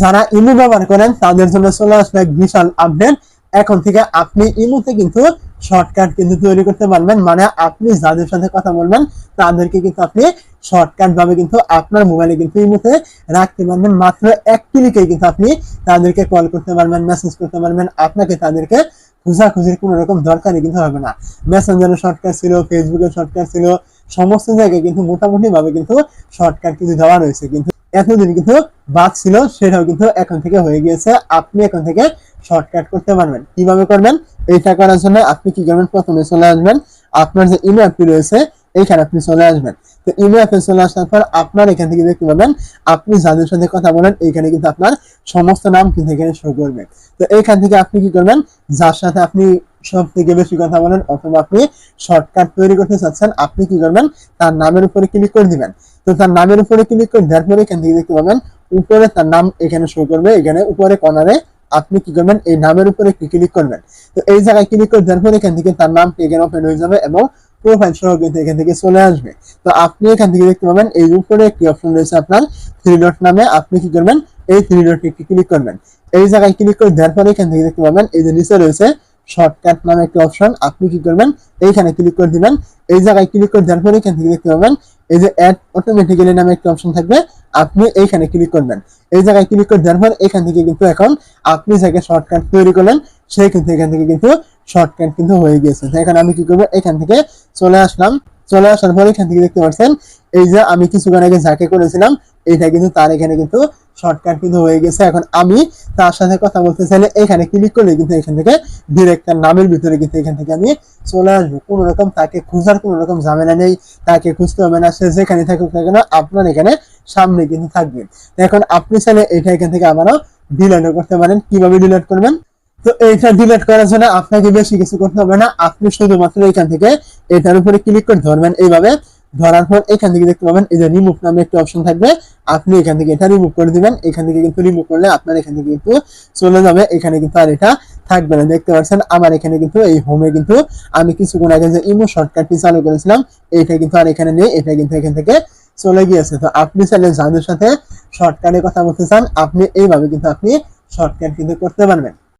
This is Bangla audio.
যারা ইমো ব্যবহার করেন, তাদের জন্য চলে আসবে এক বিশাল আপডেট এখন থেকে আপনি ইমোতে কিন্তু শর্টকাট কিন্তু তৈরি করতে পারবেন। মানে আপনি যাদের সাথে কথা বলবেন, তাদেরকে কিন্তু আপনি শর্টকাট ভাবে কিন্তু আপনার মোবাইলে কিন্তু ইমোতে রাখতে পারবেন। মাত্র এক ক্লিকে কিন্তু আপনি তাদেরকে কল করতে পারবেন মেসেজ করতে পারবেন। আপনাকে তাদেরকে খোঁজাখুঁজির কোনো রকম দরকারই কিন্তু হবে না। মেসেঞ্জারের শর্টকাট ছিল ফেসবুকের শর্টকাট ছিল, সমস্ত জায়গায় কিন্তু মোটামুটি ভাবে কিন্তু শর্টকাট কিন্তু দেওয়া রয়েছে কিন্তু। এতদিন কিন্তু বাদ ছিল, সেটাও কিন্তু এখন থেকে হয়ে গিয়েছে। আপনি এখন থেকে শর্টকাট করতে পারবেন। কীভাবে করবেন? এইটা করার জন্য আপনি কি করবেন? প্রথমে চলে আসবেন। আপনার যে ইমেল অ্যাপটি রয়েছে, এইখানে আপনি চলে আসবেন। তো ইমেল অ্যাপে চলে আসার পর আপনার এখান থেকে দেখতে পাবেন, আপনি যাদের সাথে কথা বলেন, এইখানে কিন্তু আপনার সমস্ত নাম কিন্তু এখানে শো করবে। তো এইখান থেকে আপনি কি করবেন? যার সাথে আপনি সব থেকে বেশি কথা বলেন, অথবা আপনি শর্টকাট তৈরি করতে চাচ্ছেন, আপনি কি করবেন? তার নামের উপরে ক্লিক করে দিবেন। তো তার নামের উপরে ক্লিক করে দেওয়ার পরে এখান থেকে দেখতে পাবেন। উপরে তার নাম এখানে শো করবে। এখানে উপরে কর্নারে আপনি কি করবেন? এই নামের উপরে ক্লিক করবেন। তো এই জায়গায় ক্লিক করে দেওয়ার পরে এখান থেকে তার নাম এখানে ওপেন হয়ে যাবে এবং প্রোফাইল সহ কিন্তু এখান থেকে চলে আসবে। তো আপনি এখান থেকে দেখতে পাবেন, এই উপরে একটি অপশন রয়েছে আপনার থ্রি ডট নামে। আপনি কি করবেন? এই থ্রি ডট ক্লিক করবেন। এই জায়গায় ক্লিক করে দেওয়ার পরে এখান থেকে দেখতে পাবেন, এই যে নিচে রয়েছে শর্টকাট নামে একটি অপশন আপনি কি করবেন? এইখানে ক্লিক করে দিবেন। এই জায়গায় ক্লিক করে দেওয়ার পরে এখান থেকে দেখতে পাবেন, এই যে অ্যাড অটোমেটিক্যালি নামে একটা অপশন থাকবে, আপনি এইখানে ক্লিক করবেন। এই জায়গায় ক্লিক করে দেওয়ার পর এখান থেকে কিন্তু এখন আপনি যাকে শর্টকাট তৈরি করলেন সেই কিন্তু এখান থেকে কিন্তু শর্টকাট কিন্তু হয়ে গিয়েছে। এখন আমি কি করব? এখান থেকে চলে আসলাম। চলে আসার পর এখান থেকে দেখতে পাচ্ছেন এই যে আমি কিছুক্ষণ আগে যাকে করেছিলাম, এটা কিন্তু তার এখানে কিন্তু শর্টকাট কিন্তু হয়ে গেছে। এখন আমি তার সাথে কথা বলতে চাইলে এখানে ক্লিক করলে কিন্তু এখান থেকে ডিরেক্ট নামের ভিতরে কিন্তু এখান থেকে আমি চলে আসব। কোনো রকম তাকে খোঁজার কোনো রকম ঝামেলা নেই, তাকে খুঁজতে হবে না, সে যেখানে থাকুক না কেন আপনার এখানে সামনে কিন্তু থাকবে। এখন আপনি চাইলে এটা এখান থেকে আবারও ডিলেটও করতে পারেন। কীভাবে ডিলেট করবেন? তো এইটা ডিলিট করার জন্য আপনাকে বেশি কিছু করতে হবে না। আপনি শুধুমাত্র এখান থেকে এটার উপরে ক্লিক করে ধরবেন। এইভাবে ধরার পর এখান থেকে দেখতে পাবেন, এই যে রিমুভ নামে একটা অপশন থাকবে। আপনি এখান থেকে এটা রিমুভ করে দিবেন। এখান থেকে কিন্তু রিমুভ করলে আপনার এখান থেকে কিন্তু চলে যাবে। এখানে কিন্তু আর এটা থাকবে না। দেখতে পাচ্ছেন, আমার এখানে কিন্তু এই হোমে কিন্তু আমি কিছুক্ষণ আগে যে ইমো শর্টকাটটি চালু করেছিলাম এটা কিন্তু আর এখানে নেই। এটা কিন্তু এখান থেকে চলে গিয়েছে। তো আপনি চাইলে যাদের সাথে শর্টকাটে কথা বলতে চান, আপনি এইভাবে কিন্তু আপনি শর্টকাট কিন্তু করতে পারবেন।